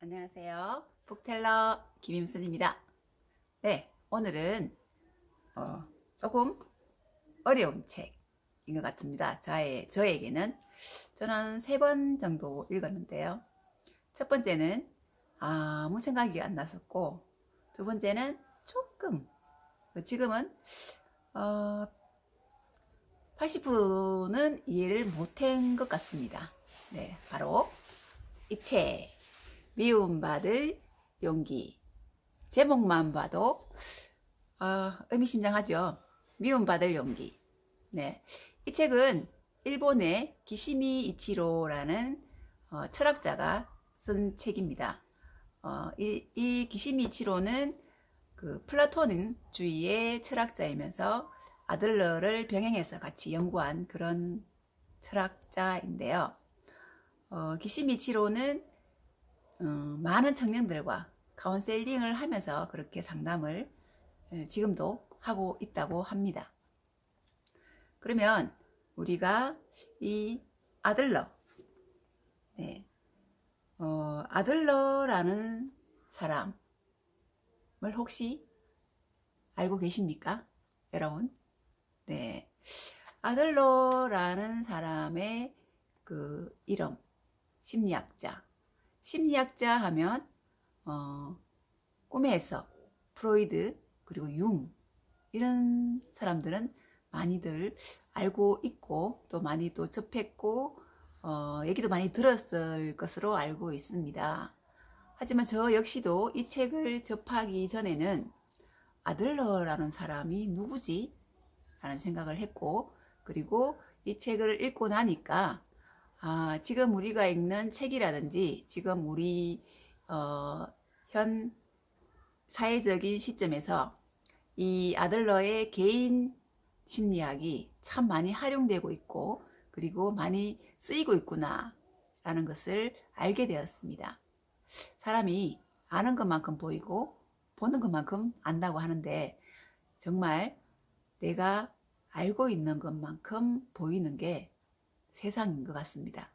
안녕하세요. 북텔러 김임순입니다. 네, 오늘은 어, 조금 어려운 책인 것 같습니다. 저의, 저에게는 저는 세 번 정도 읽었는데요. 첫 번째는 아무 생각이 안 났었고 두 번째는 조금 지금은 어, 80%는 이해를 못한 것 같습니다. 네, 바로 이 책. 미움받을 용기. 제목만 봐도 아, 의미심장하죠. 미움받을 용기. 네, 이 책은 일본의 기시미 이치로라는 어, 철학자가 쓴 책입니다. 어, 이, 이 기시미 이치로는 그 플라톤주의의 철학자이면서 아들러를 병행해서 같이 연구한 그런 철학자인데요. 어, 기시미치로는 어, 많은 청년들과 카운셀링을 하면서 그렇게 상담을 예, 지금도 하고 있다고 합니다. 그러면 우리가 이 아들러, 네, 어, 아들러라는 사람을 혹시 알고 계십니까? 여러분? 네. 아들러라는 사람의 그 이름, 심리학자. 심리학자 하면, 어, 꿈의 해석, 프로이드, 그리고 융, 이런 사람들은 많이들 알고 있고, 또 많이 또 접했고, 어, 얘기도 많이 들었을 것으로 알고 있습니다. 하지만 저 역시도 이 책을 접하기 전에는 아들러라는 사람이 누구지? 라는 생각을 했고, 그리고 이 책을 읽고 나니까, 아, 지금 우리가 읽는 책이라든지, 지금 우리, 어, 현 사회적인 시점에서 이 아들러의 개인 심리학이 참 많이 활용되고 있고, 그리고 많이 쓰이고 있구나, 라는 것을 알게 되었습니다. 사람이 아는 것만큼 보이고, 보는 것만큼 안다고 하는데, 정말 내가 알고 있는 것만큼 보이는 게 세상인 것 같습니다.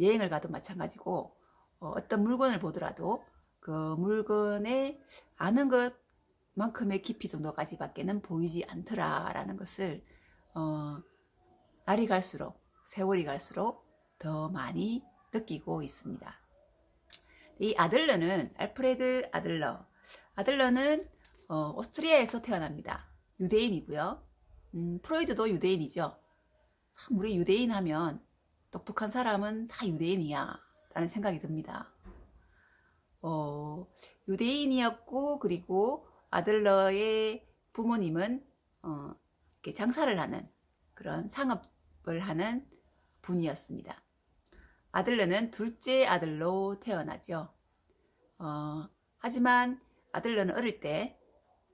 여행을 가도 마찬가지고 어, 어떤 물건을 보더라도 그 물건에 아는 것만큼의 깊이 정도까지밖에는 보이지 않더라라는 것을 어, 날이 갈수록 세월이 갈수록 더 많이 느끼고 있습니다. 이 아들러는 알프레드 아들러 아들러는 어, 오스트리아에서 태어납니다. 유대인이고요. 음, 프로이드도 유대인이죠. 참 우리 유대인 하면 똑똑한 사람은 다 유대인이야 라는 생각이 듭니다. 어, 유대인이었고 그리고 아들러의 부모님은 어, 장사를 하는 그런 상업을 하는 분이었습니다. 아들러는 둘째 아들로 태어나죠. 어, 하지만 아들러는 어릴 때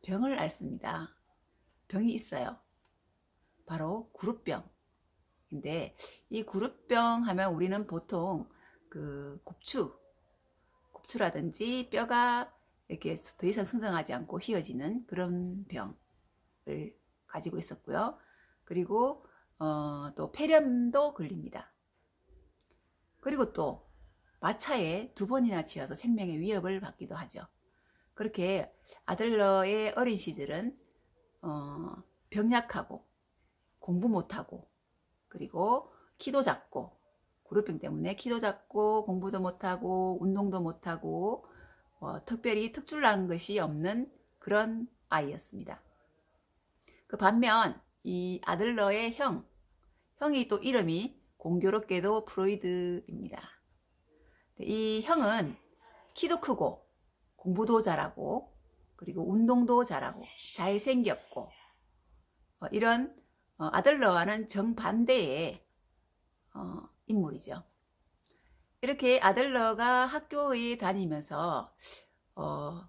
병을 앓습니다. 병이 있어요. 바로 구루병 인데 이 구루병 하면 우리는 보통 그 곱추, 곱추라든지 뼈가 이렇게 더 이상 성장하지 않고 휘어지는 그런 병을 가지고 있었고요. 그리고 어, 또 폐렴도 걸립니다. 그리고 또 마차에 두 번이나 치여서 생명의 위협을 받기도 하죠. 그렇게 아들러의 어린 시절은 어, 병약하고 공부 못하고 그리고 키도 작고 그룹병 때문에 키도 작고 공부도 못하고 운동도 못하고 어, 특별히 특출난 것이 없는 그런 아이였습니다. 그 반면 이 아들러의 형, 형이 또 이름이 공교롭게도 프로이드입니다. 이 형은 키도 크고 공부도 잘하고 그리고 운동도 잘하고 잘생겼고 어, 이런 어, 아들러와는 정반대의 어, 인물이죠. 이렇게 아들러가 학교에 다니면서 어,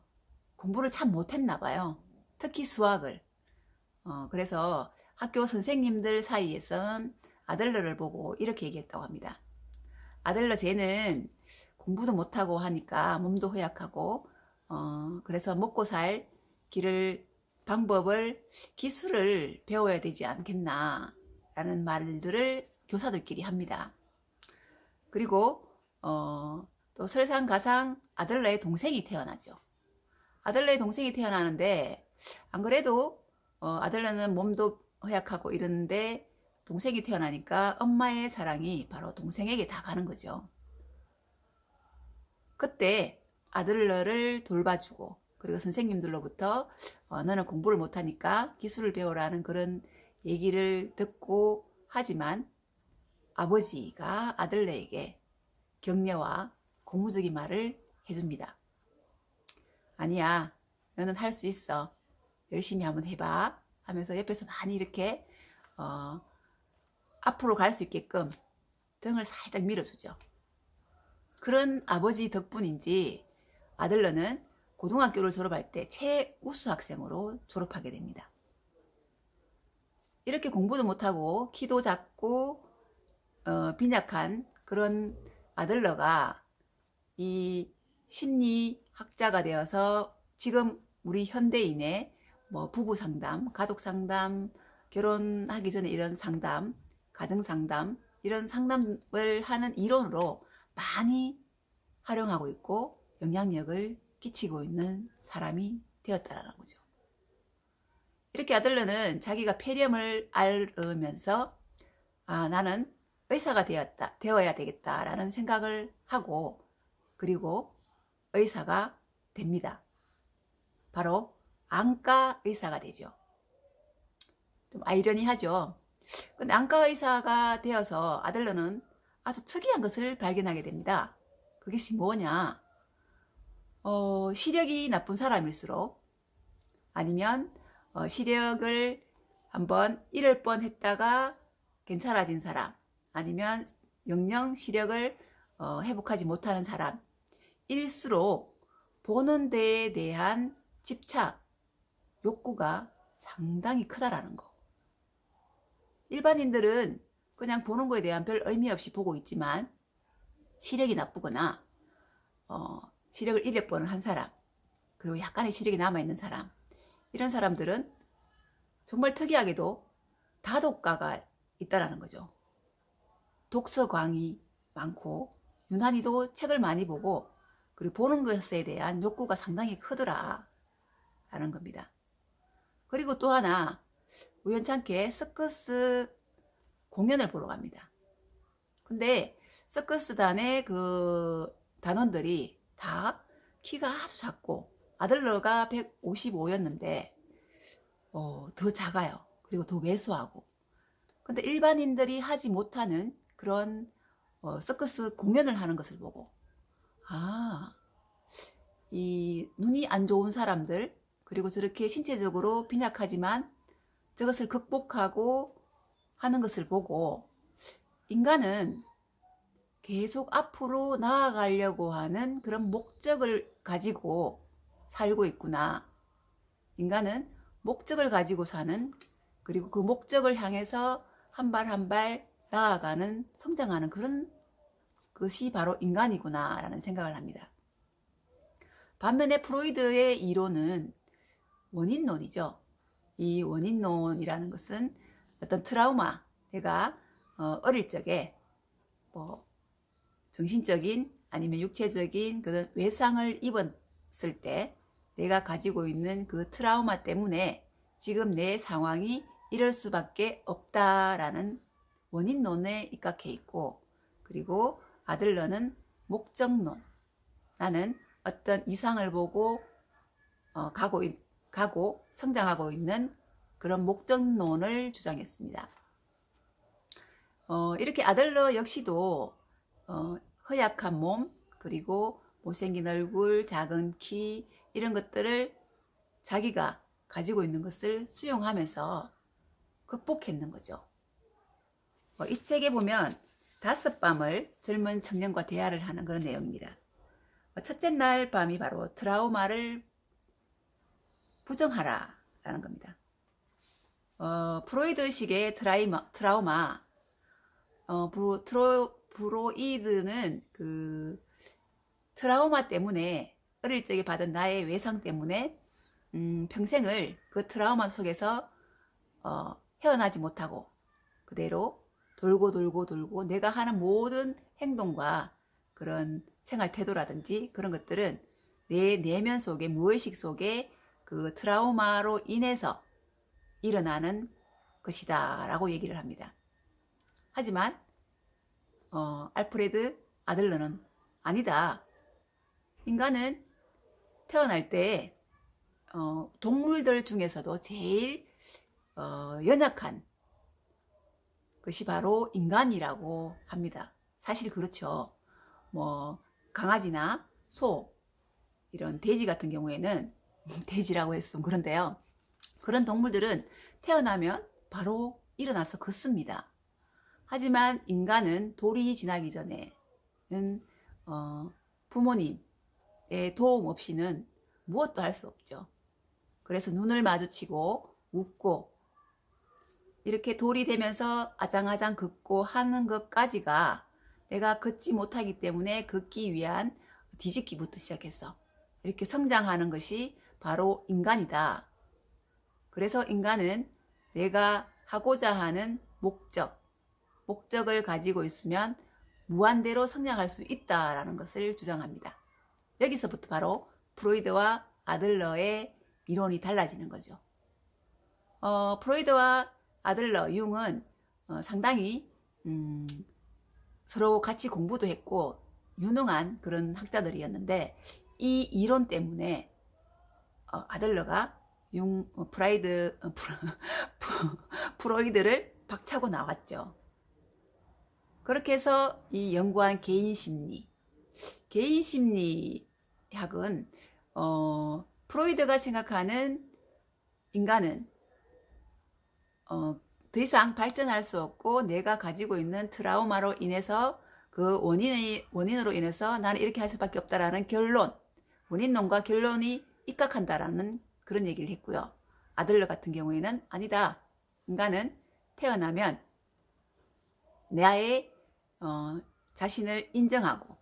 공부를 참 못했나 봐요. 특히 수학을. 어, 그래서 학교 선생님들 사이에선 아들러를 보고 이렇게 얘기했다고 합니다. 아들러 쟤는 공부도 못하고 하니까 몸도 허약하고 어, 그래서 먹고 살 길을 방법을 기술을 배워야 되지 않겠나 라는 말들을 교사들끼리 합니다. 그리고 어, 또또 설상가상 아들러의 동생이 태어나죠. 아들러의 동생이 태어나는데 안 그래도 어, 아들러는 몸도 허약하고 이러는데 동생이 태어나니까 엄마의 사랑이 바로 동생에게 다 가는 거죠. 그때 아들러를 돌봐주고 그리고 선생님들로부터 어, 너는 공부를 못하니까 기술을 배우라는 그런 얘기를 듣고 하지만 아버지가 아들러에게 격려와 고무적인 말을 해줍니다. 아니야, 너는 할 수 있어. 열심히 한번 해봐. 하면서 옆에서 많이 이렇게 어, 앞으로 갈 수 있게끔 등을 살짝 밀어주죠. 그런 아버지 덕분인지 아들러는 고등학교를 졸업할 때 최우수 학생으로 졸업하게 됩니다. 이렇게 공부도 못하고 키도 작고 어, 빈약한 그런 아들러가 이 심리학자가 되어서 지금 우리 현대인의 뭐 부부 상담, 가족 상담, 결혼하기 전에 이런 상담, 가정 상담 이런 상담을 하는 이론으로 많이 활용하고 있고 영향력을 끼치고 있는 사람이 되었다라는 거죠. 이렇게 아들러는 자기가 폐렴을 앓으면서 아 나는 의사가 되었다 되어야 되겠다라는 생각을 하고 그리고 의사가 됩니다. 바로 안과 의사가 되죠. 좀 아이러니하죠. 근데 안과 의사가 되어서 아들러는 아주 특이한 것을 발견하게 됩니다. 그것이 뭐냐? 어, 시력이 나쁜 사람일수록 아니면 어, 시력을 한번 잃을 뻔 했다가 괜찮아진 사람 아니면 영영 시력을 어, 회복하지 못하는 사람일수록 보는 데에 대한 집착, 욕구가 상당히 크다라는 거. 일반인들은 그냥 보는 거에 대한 별 의미 없이 보고 있지만 시력이 나쁘거나 어, 시력을 잃을 뻔을 한 사람 그리고 약간의 시력이 남아있는 사람 이런 사람들은 정말 특이하게도 다독가가 있다라는 거죠. 독서광이 많고 유난히도 책을 많이 보고 그리고 보는 것에 대한 욕구가 상당히 크더라 라는 겁니다. 그리고 또 하나 우연찮게 서커스 공연을 보러 갑니다. 근데 서커스단의 그 단원들이 다 키가 아주 작고 아들러가 155였는데 어, 더 작아요. 그리고 더 왜소하고. 근데 일반인들이 하지 못하는 그런 어, 서커스 공연을 하는 것을 보고 아, 이 눈이 안 좋은 사람들 그리고 저렇게 신체적으로 빈약하지만 저것을 극복하고 하는 것을 보고 인간은 계속 앞으로 나아가려고 하는 그런 목적을 가지고 살고 있구나. 인간은 목적을 가지고 사는 그리고 그 목적을 향해서 한 발 한 발 나아가는 성장하는 그런 것이 바로 인간이구나라는 생각을 합니다. 반면에 프로이드의 이론은 원인론이죠. 이 원인론이라는 것은 어떤 트라우마, 내가 어, 어릴 적에 뭐 정신적인 아니면 육체적인 그런 외상을 입었을 때 내가 가지고 있는 그 트라우마 때문에 지금 내 상황이 이럴 수밖에 없다라는 원인론에 입각해 있고 그리고 아들러는 목적론 나는 어떤 이상을 보고 어, 가고 가고 성장하고 있는 그런 목적론을 주장했습니다. 어, 이렇게 아들러 역시도 어, 허약한 몸 그리고 못생긴 얼굴, 작은 키 이런 것들을 자기가 가지고 있는 것을 수용하면서 극복했는 거죠. 어, 이 책에 보면 다섯 밤을 젊은 청년과 대화를 하는 그런 내용입니다. 어, 첫째 날 밤이 바로 트라우마를 부정하라 라는 겁니다. 어, 프로이드식의 트라이마, 트라우마, 어, 브로, 트로, 브로이드는 그 트라우마 때문에 어릴 적에 받은 나의 외상 때문에 음, 평생을 그 트라우마 속에서 어, 헤어나지 못하고 그대로 돌고 돌고 돌고 내가 하는 모든 행동과 그런 생활 태도라든지 그런 것들은 내 내면 속에 무의식 속에 그 트라우마로 인해서 일어나는 것이다 라고 얘기를 합니다. 하지만 어, 알프레드 아들러는 아니다. 인간은 태어날 때 어, 동물들 중에서도 제일 어, 연약한 것이 바로 인간이라고 합니다. 사실 그렇죠. 뭐 강아지나 소 이런 돼지 같은 경우에는 돼지라고 했으면 그런데요. 그런 동물들은 태어나면 바로 일어나서 걷습니다. 하지만 인간은 돌이 지나기 전에는 어, 부모님의 도움 없이는 무엇도 할 수 없죠. 그래서 눈을 마주치고 웃고 이렇게 돌이 되면서 아장아장 걷고 하는 것까지가 내가 걷지 못하기 때문에 걷기 위한 뒤집기부터 시작했어. 이렇게 성장하는 것이 바로 인간이다. 그래서 인간은 내가 하고자 하는 목적, 목적을 가지고 있으면 무한대로 성장할 수 있다라는 것을 주장합니다. 여기서부터 바로 프로이드와 아들러의 이론이 달라지는 거죠. 어, 프로이드와 아들러, 융은 어, 상당히 음, 서로 같이 공부도 했고 유능한 그런 학자들이었는데 이 이론 때문에 어, 아들러가 융 어, 프라이드 어, 프로, 프로이드를 박차고 나왔죠. 그렇게 해서 이 연구한 개인 심리, 개인 심리학은 어, 프로이드가 생각하는 인간은 어, 더 이상 발전할 수 없고 내가 가지고 있는 트라우마로 인해서 그 원인이 원인으로 인해서 나는 이렇게 할 수밖에 없다라는 결론, 원인론과 결론이 입각한다라는 그런 얘기를 했고요. 아들러 같은 경우에는 아니다. 인간은 태어나면 나의 어, 자신을 인정하고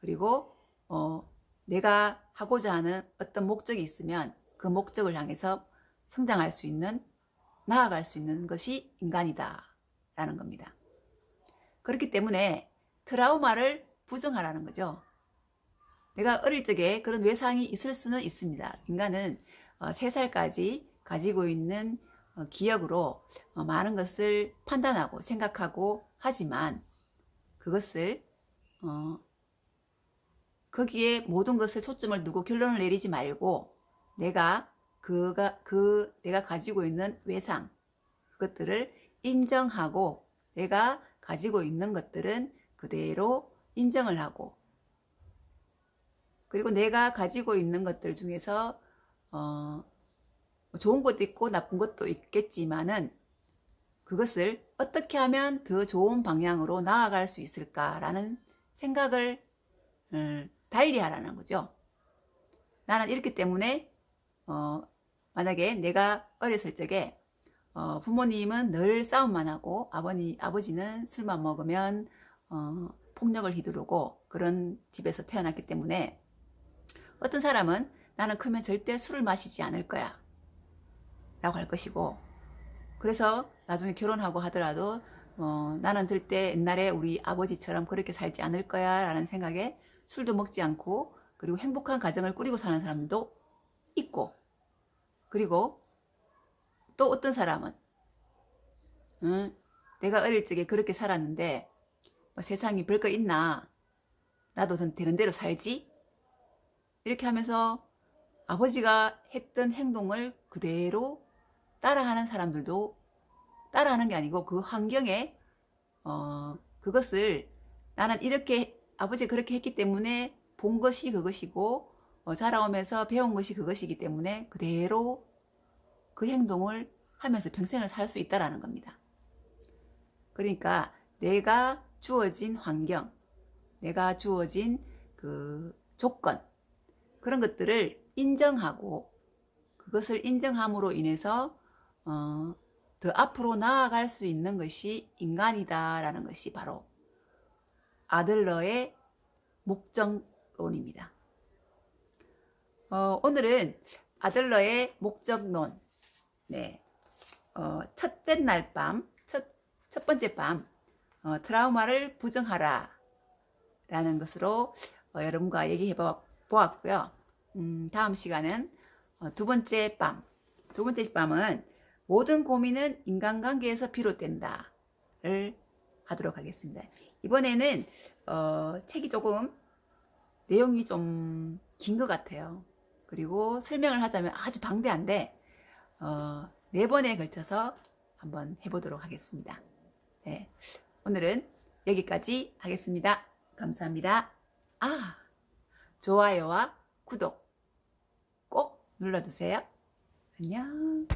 그리고 어, 내가 하고자 하는 어떤 목적이 있으면 그 목적을 향해서 성장할 수 있는 나아갈 수 있는 것이 인간이다 라는 겁니다. 그렇기 때문에 트라우마를 부정하라는 거죠. 내가 어릴 적에 그런 외상이 있을 수는 있습니다. 인간은 3살까지 가지고 있는 어, 기억으로 어, 많은 것을 판단하고 생각하고 하지만 그것을 어, 거기에 모든 것을 초점을 두고 결론을 내리지 말고 내가 그가 그 내가 가지고 있는 외상 그것들을 인정하고 내가 가지고 있는 것들은 그대로 인정을 하고 그리고 내가 가지고 있는 것들 중에서 어, 좋은 것도 있고 나쁜 것도 있겠지만은 그것을 어떻게 하면 더 좋은 방향으로 나아갈 수 있을까라는 생각을 음, 달리하라는 거죠. 나는 이렇기 때문에 어, 만약에 내가 어렸을 적에 어, 부모님은 늘 싸움만 하고 아버니 아버지는 술만 먹으면 어, 폭력을 휘두르고 그런 집에서 태어났기 때문에 어떤 사람은 나는 크면 절대 술을 마시지 않을 거야 라고 할 것이고. 그래서 나중에 결혼하고 하더라도 어, 나는 절대 옛날에 우리 아버지처럼 그렇게 살지 않을 거야 라는 생각에 술도 먹지 않고 그리고 행복한 가정을 꾸리고 사는 사람도 있고. 그리고 또 어떤 사람은 응? 내가 어릴 적에 그렇게 살았는데 뭐 세상이 별거 있나? 나도 되는 대로 살지? 이렇게 하면서 아버지가 했던 행동을 그대로 따라하는 사람들도 따라하는 게 아니고 그 환경에 어 그것을 나는 이렇게 아버지 그렇게 했기 때문에 본 것이 그것이고 어, 자라오면서 배운 것이 그것이기 때문에 그대로 그 행동을 하면서 평생을 살 수 있다라는 겁니다. 그러니까 내가 주어진 환경, 내가 주어진 그 조건 그런 것들을 인정하고 그것을 인정함으로 인해서 어, 더 앞으로 나아갈 수 있는 것이 인간이다라는 것이 바로 아들러의 목적론입니다. 어, 오늘은 아들러의 목적론, 네, 어, 첫째 날 밤, 첫, 첫 번째 밤, 어, 트라우마를 부정하라. 라는 것으로 어, 여러분과 얘기해 보- 보았고요. 음, 다음 시간은 어, 두 번째 밤. 두 번째 밤은 모든 고민은 인간관계에서 비롯된다 를 하도록 하겠습니다. 이번에는 어, 책이 조금 내용이 좀 긴 것 같아요. 그리고 설명을 하자면 아주 방대한데 어, 네 번에 걸쳐서 한번 해보도록 하겠습니다. 네, 오늘은 여기까지 하겠습니다. 감사합니다. 아, 좋아요와 구독 꼭 눌러주세요. 안녕.